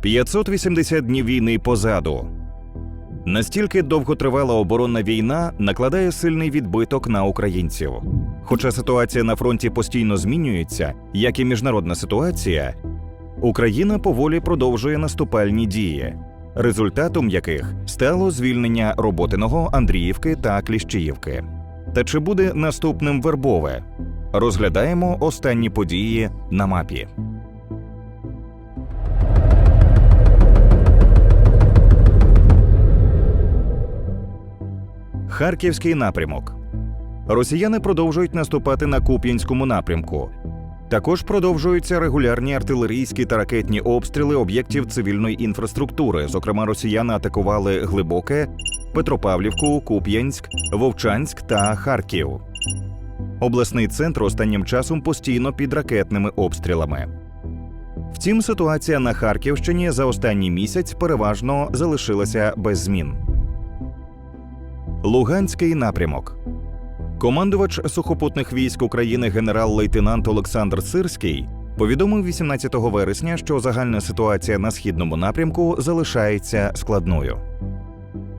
580 днів війни позаду. Настільки довготривала оборонна війна накладає сильний відбиток на українців. Хоча ситуація на фронті постійно змінюється, як і міжнародна ситуація, Україна поволі продовжує наступальні дії, результатом яких стало звільнення Роботиного, Андріївки та Кліщіївки. Та чи буде наступним Вербове? Розглядаємо останні події на мапі. Харківський напрямок. Росіяни продовжують наступати на Куп'янському напрямку. Також продовжуються регулярні артилерійські та ракетні обстріли об'єктів цивільної інфраструктури. Зокрема, росіяни атакували Глибоке, Петропавлівку, Куп'янськ, Вовчанськ та Харків. Обласний центр останнім часом постійно під ракетними обстрілами. Втім, ситуація на Харківщині за останній місяць переважно залишилася без змін. Луганський напрямок. Командувач сухопутних військ України генерал-лейтенант Олександр Сирський повідомив 18 вересня, що загальна ситуація на східному напрямку залишається складною.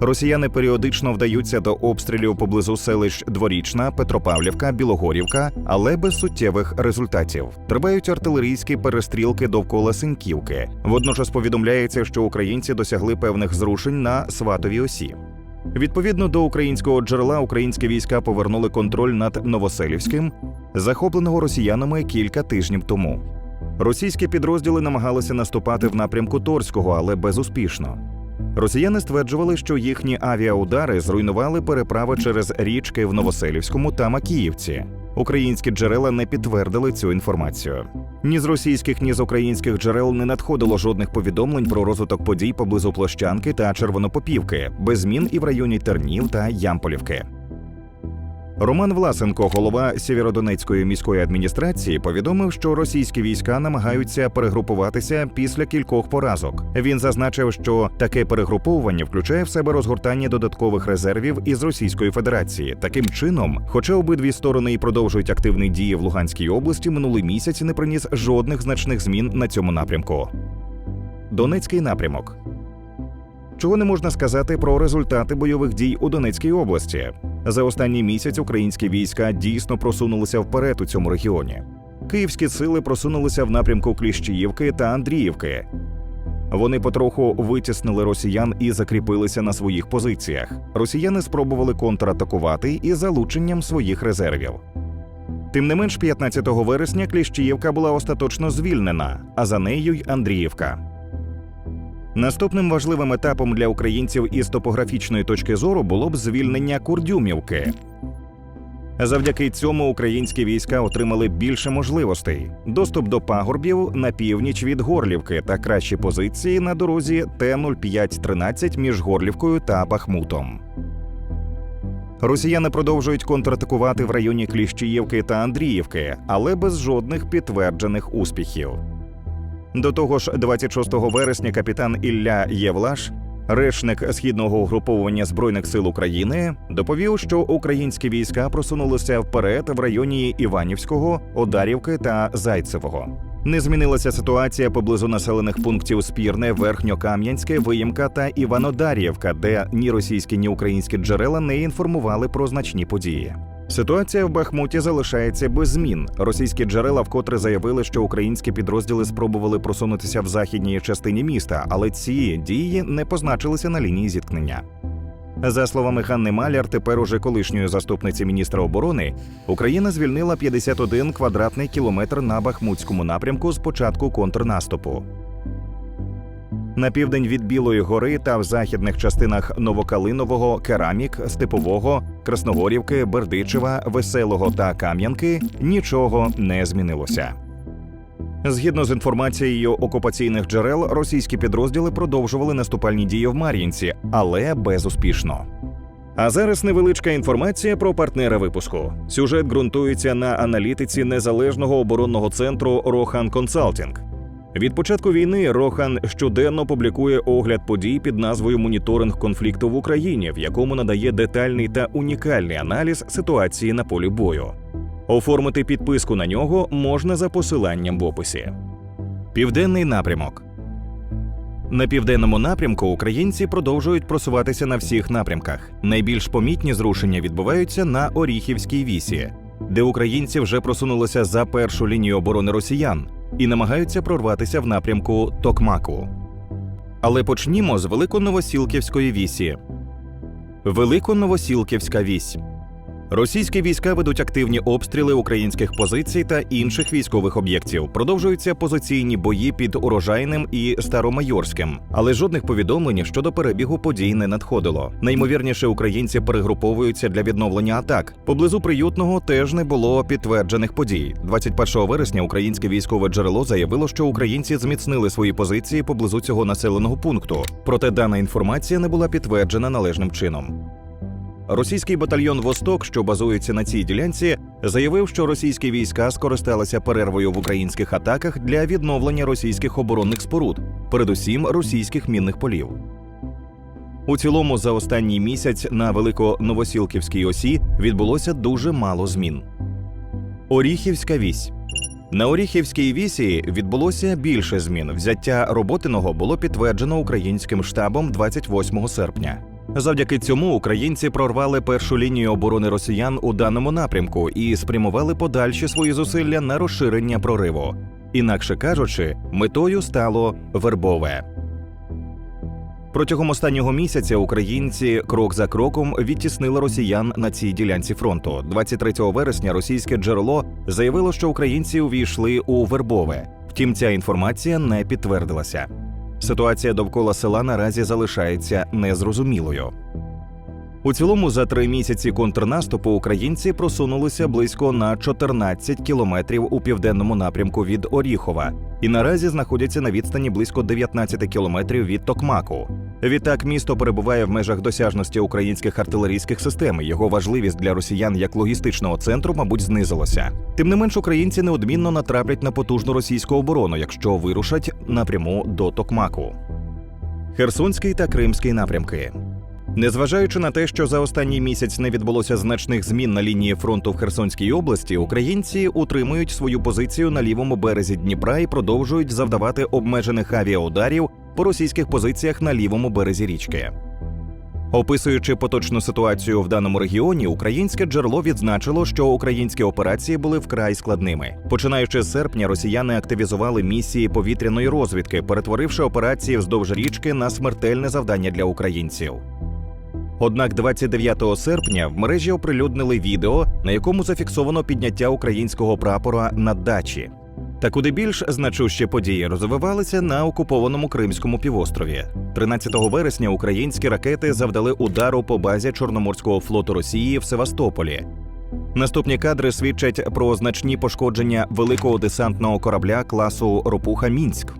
Росіяни періодично вдаються до обстрілів поблизу селищ Дворічна, Петропавлівка, Білогорівка, але без суттєвих результатів. Тривають артилерійські перестрілки довкола Синьківки. Водночас повідомляється, що українці досягли певних зрушень на сватовій осі. Відповідно до українського джерела, українські війська повернули контроль над Новоселівським, захопленого росіянами кілька тижнів тому. Російські підрозділи намагалися наступати в напрямку Торського, але безуспішно. Росіяни стверджували, що їхні авіаудари зруйнували переправи через річки в Новоселівському та Макіївці. Українські джерела не підтвердили цю інформацію. Ні з російських, ні з українських джерел не надходило жодних повідомлень про розвиток подій поблизу Площанки та Червонопопівки, без змін і в районі Тернів та Ямполівки. Роман Власенко, голова Сєвєродонецької міської адміністрації, повідомив, що російські війська намагаються перегрупуватися після кількох поразок. Він зазначив, що таке перегруповування включає в себе розгортання додаткових резервів із Російської Федерації. Таким чином, хоча обидві сторони і продовжують активні дії в Луганській області, минулий місяць не приніс жодних значних змін на цьому напрямку. Донецький напрямок. Чого не можна сказати про результати бойових дій у Донецькій області? За останній місяць українські війська дійсно просунулися вперед у цьому регіоні. Київські сили просунулися в напрямку Кліщіївки та Андріївки. Вони потроху витіснили росіян і закріпилися на своїх позиціях. Росіяни спробували контратакувати із залученням своїх резервів. Тим не менш, 15 вересня Кліщіївка була остаточно звільнена, а за нею й Андріївка. Наступним важливим етапом для українців із топографічної точки зору було б звільнення Курдюмівки. Завдяки цьому українські війська отримали більше можливостей: доступ до пагорбів на північ від Горлівки та кращі позиції на дорозі Т-0513 між Горлівкою та Бахмутом. Росіяни продовжують контратакувати в районі Кліщіївки та Андріївки, але без жодних підтверджених успіхів. До того ж, 26 вересня капітан Ілля Євлаш, речник східного угруповування збройних сил України, доповів, що українські війська просунулися вперед в районі Іванівського, Одарівки та Зайцевого. Не змінилася ситуація поблизу населених пунктів Спірне, Верхньокам'янське, Виїмка та Іванодарівка, де ні російські, ні українські джерела не інформували про значні події. Ситуація в Бахмуті залишається без змін. Російські джерела вкотре заявили, що українські підрозділи спробували просунутися в західній частині міста, але ці дії не позначилися на лінії зіткнення. За словами Ханни Маляр, тепер уже колишньої заступниці міністра оборони, Україна звільнила 51 квадратний кілометр на Бахмутському напрямку з початку контрнаступу. На південь від Білої гори та в західних частинах Новокалинового, Керамік, Степового, Красногорівки, Бердичева, Веселого та Кам'янки нічого не змінилося. Згідно з інформацією окупаційних джерел, російські підрозділи продовжували наступальні дії в Мар'їнці, але безуспішно. А зараз невеличка інформація про партнера випуску. Сюжет ґрунтується на аналітиці незалежного оборонного центру Рохан Консалтінг. Від початку війни Рохан щоденно публікує огляд подій під назвою Моніторинг конфлікту в Україні, в якому надає детальний та унікальний аналіз ситуації на полі бою. Оформити підписку на нього можна за посиланням в описі. Південний напрямок. На південному напрямку українці продовжують просуватися на всіх напрямках. Найбільш помітні зрушення відбуваються на Оріхівській вісі, де українці вже просунулися за першу лінію оборони росіян і намагаються прорватися в напрямку Токмаку. Але почнімо з Великоновосілківської вісі. Великоновосілківська вісь. Російські війська ведуть активні обстріли українських позицій та інших військових об'єктів. Продовжуються позиційні бої під урожайним і старомайорським, але жодних повідомлень щодо перебігу подій не надходило. Наймовірніше, українці перегруповуються для відновлення атак. Поблизу приютного теж не було підтверджених подій. 21 вересня українське військове джерело заявило, що українці зміцнили свої позиції поблизу цього населеного пункту. Проте дана інформація не була підтверджена належним чином. Російський батальйон Восток, що базується на цій ділянці, заявив, що російські війська скористалися перервою в українських атаках для відновлення російських оборонних споруд, передусім російських мінних полів. У цілому, за останній місяць на Великоновосілківській осі відбулося дуже мало змін. Оріхівська вісь. На Оріхівській вісі відбулося більше змін. Взяття роботиного було підтверджено українським штабом 28 серпня. Завдяки цьому українці прорвали першу лінію оборони росіян у даному напрямку і спрямували подальші свої зусилля на розширення прориву. Інакше кажучи, метою стало вербове. Протягом останнього місяця українці крок за кроком відтіснили росіян на цій ділянці фронту. 23 вересня російське джерело заявило, що українці увійшли у вербове. Втім, ця інформація не підтвердилася. Ситуація довкола села наразі залишається незрозумілою. У цілому, за три місяці контрнаступу українці просунулися близько на 14 кілометрів у південному напрямку від Оріхова і наразі знаходяться на відстані близько 19 кілометрів від Токмаку. Відтак місто перебуває в межах досяжності українських артилерійських систем. Його важливість для росіян як логістичного центру, мабуть, знизилася. Тим не менш, українці неодмінно натраплять на потужну російську оборону, якщо вирушать напряму до Токмаку. Херсонський та Кримський напрямки. Незважаючи на те, що за останній місяць не відбулося значних змін на лінії фронту в Херсонській області, українці утримують свою позицію на лівому березі Дніпра і продовжують завдавати обмежених авіаударів по російських позиціях на лівому березі річки. Описуючи поточну ситуацію в даному регіоні, українське джерело відзначило, що українські операції були вкрай складними. Починаючи з серпня, росіяни активізували місії повітряної розвідки, перетворивши операції вздовж річки на смертельне завдання для українців. Однак 29 серпня в мережі оприлюднили відео, на якому зафіксовано підняття українського прапора на дачі. Та куди більш значущі події розвивалися на окупованому Кримському півострові. 13 вересня українські ракети завдали удару по базі Чорноморського флоту Росії в Севастополі. Наступні кадри свідчать про значні пошкодження великого десантного корабля класу Ропуха Мінськ.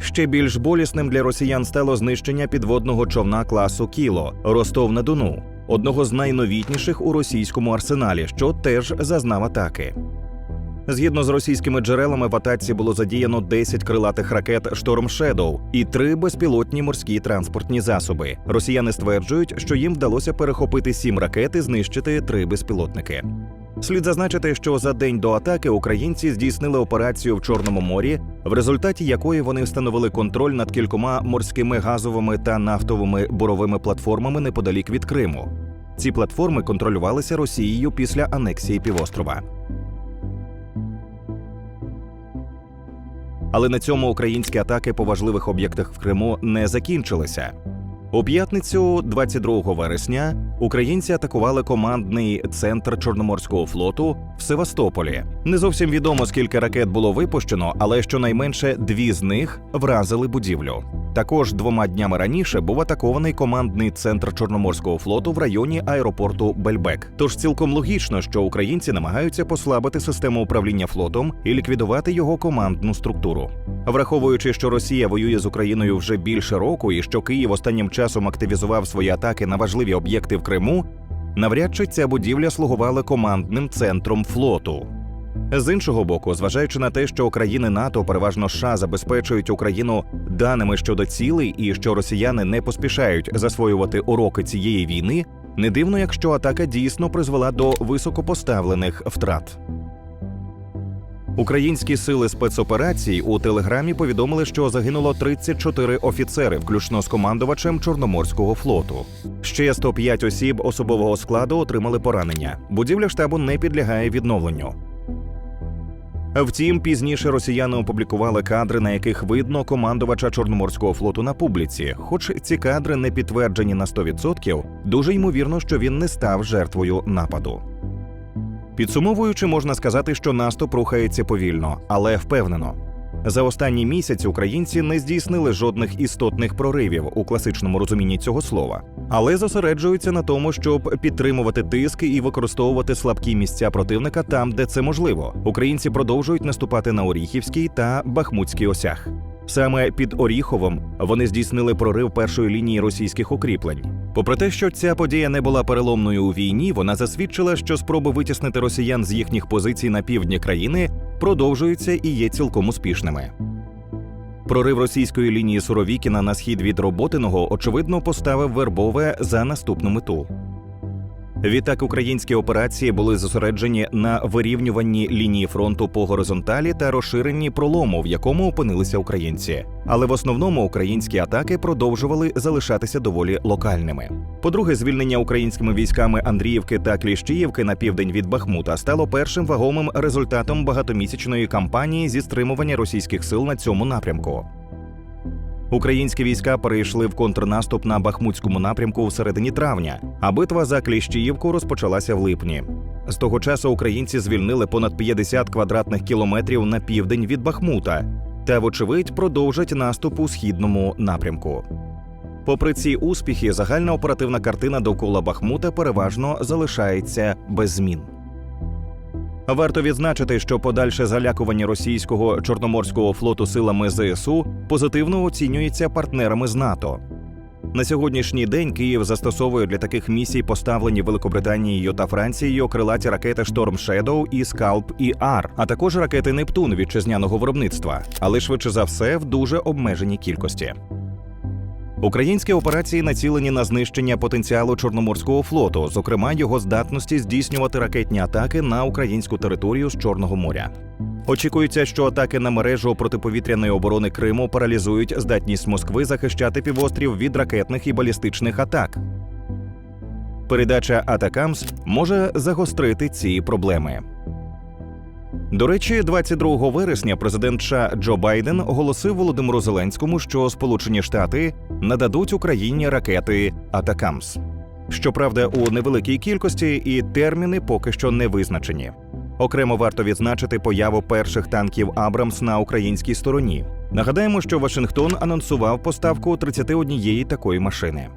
Ще більш болісним для росіян стало знищення підводного човна класу Кіло Ростов на Дону, одного з найновітніших у російському арсеналі, що теж зазнав атаки. Згідно з російськими джерелами, в атаці було задіяно 10 крилатих ракет Шторм Шедоу і три безпілотні морські транспортні засоби. Росіяни стверджують, що їм вдалося перехопити сім ракет і знищити три безпілотники. Слід зазначити, що за день до атаки українці здійснили операцію в Чорному морі, в результаті якої вони встановили контроль над кількома морськими газовими та нафтовими буровими платформами неподалік від Криму. Ці платформи контролювалися Росією після анексії півострова. Але на цьому українські атаки по важливих об'єктах в Криму не закінчилися. У п'ятницю, 22 вересня, українці атакували командний центр Чорноморського флоту в Севастополі. Не зовсім відомо, скільки ракет було випущено, але щонайменше дві з них вразили будівлю. Також двома днями раніше був атакований командний центр Чорноморського флоту в районі аеропорту Бельбек. Тож цілком логічно, що українці намагаються послабити систему управління флотом і ліквідувати його командну структуру. Враховуючи, що Росія воює з Україною вже більше року, і що Київ останнім часом активізував свої атаки на важливі об'єкти в Криму, навряд чи ця будівля слугувала командним центром флоту. З іншого боку, зважаючи на те, що країни НАТО, переважно США, забезпечують Україну даними щодо цілей, і що росіяни не поспішають засвоювати уроки цієї війни, не дивно, якщо атака дійсно призвела до високопоставлених втрат. Українські сили спецоперацій у телеграмі повідомили, що загинуло 34 офіцери, включно з командувачем Чорноморського флоту. Ще 105 осіб особового складу отримали поранення. Будівля штабу не підлягає відновленню. Втім, пізніше росіяни опублікували кадри, на яких видно командувача Чорноморського флоту на публіці. Хоч ці кадри не підтверджені на 100%, дуже ймовірно, що він не став жертвою нападу. Підсумовуючи, можна сказати, що наступ рухається повільно, але впевнено. За останній місяць українці не здійснили жодних істотних проривів у класичному розумінні цього слова, але зосереджуються на тому, щоб підтримувати тиск і використовувати слабкі місця противника там, де це можливо. Українці продовжують наступати на Оріхівський та Бахмутський осях. Саме під Оріховом вони здійснили прорив першої лінії російських укріплень. Попри те, що ця подія не була переломною у війні, вона засвідчила, що спроби витіснити росіян з їхніх позицій на півдні країни продовжуються і є цілком успішними. Прорив російської лінії Суровікіна на схід від Роботиного очевидно поставив Вербове за наступну мету. Відтак українські операції були зосереджені на вирівнюванні лінії фронту по горизонталі та розширенні пролому, в якому опинилися українці. Але в основному українські атаки продовжували залишатися доволі локальними. По-друге, звільнення українськими військами Андріївки та Кліщіївки на південь від Бахмута стало першим вагомим результатом багатомісячної кампанії зі стримування російських сил на цьому напрямку. Українські війська перейшли в контрнаступ на Бахмутському напрямку в середині травня, а битва за Кліщіївку розпочалася в липні. З того часу українці звільнили понад 50 квадратних кілометрів на південь від Бахмута та, вочевидь, продовжать наступ у східному напрямку. Попри ці успіхи, загальна оперативна картина довкола Бахмута переважно залишається без змін. Варто відзначити, що подальше залякування російського чорноморського флоту силами ЗСУ позитивно оцінюється партнерами з НАТО. На сьогоднішній день Київ застосовує для таких місій поставлені Великобританією та Францією крилаті ракети Шторм Shadow і Скалп і Ар, а також ракети Нептун вітчизняного виробництва, але швидше за все в дуже обмеженій кількості. Українські операції націлені на знищення потенціалу Чорноморського флоту, зокрема його здатності здійснювати ракетні атаки на українську територію з Чорного моря. Очікується, що атаки на мережу протиповітряної оборони Криму паралізують здатність Москви захищати півострів від ракетних і балістичних атак. Передача Атакамс може загострити ці проблеми. До речі, 22 вересня президент США Джо Байден оголосив Володимиру Зеленському, що Сполучені Штати нададуть Україні ракети Атакамс. Щоправда, у невеликій кількості і терміни поки що не визначені. Окремо варто відзначити появу перших танків Абрамс на українській стороні. Нагадаємо, що Вашингтон анонсував поставку 31 такої машини.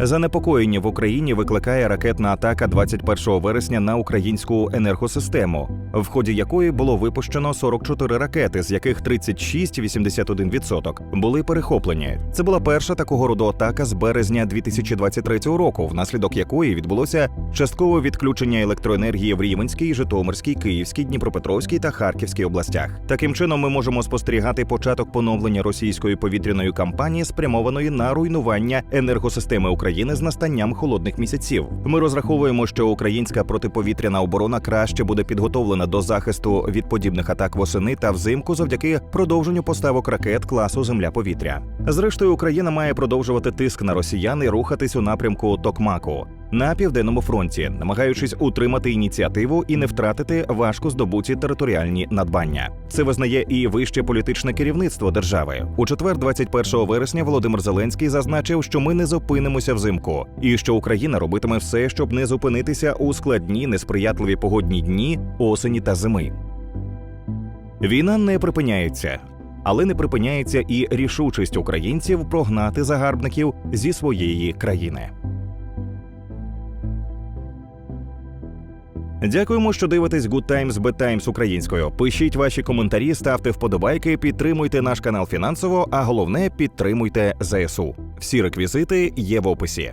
Занепокоєння в Україні викликає ракетна атака 21 вересня на українську енергосистему, в ході якої було випущено 44 ракети, з яких 36 81% були перехоплені. Це була перша такого роду атака з березня 2023 року, внаслідок якої відбулося часткове відключення електроенергії в Рівенській, Житомирській, Київській, Дніпропетровській та Харківській областях. Таким чином, ми можемо спостерігати початок поновлення російської повітряної кампанії, спрямованої на руйнування енергосистеми України з настанням холодних місяців. Ми розраховуємо, що українська протиповітряна оборона краще буде підготовлена до захисту від подібних атак восени та взимку завдяки продовженню поставок ракет класу Земля-повітря. Зрештою, Україна має продовжувати тиск на росіян і рухатись у напрямку Токмаку на південному фронті, намагаючись утримати ініціативу і не втратити важко здобуті територіальні надбання. Це визнає і вище політичне керівництво держави. У четвер, 21 вересня, Володимир Зеленський зазначив, що ми не зупинимося взимку, і що Україна робитиме все, щоб не зупинитися у складні несприятливі погодні дні осені та зими. Війна не припиняється. Але не припиняється і рішучість українців прогнати загарбників зі своєї країни. Дякуємо, що дивитесь Good Times Bad Times українською. Пишіть ваші коментарі, ставте вподобайки, підтримуйте наш канал фінансово, а головне підтримуйте ЗСУ. Всі реквізити є в описі.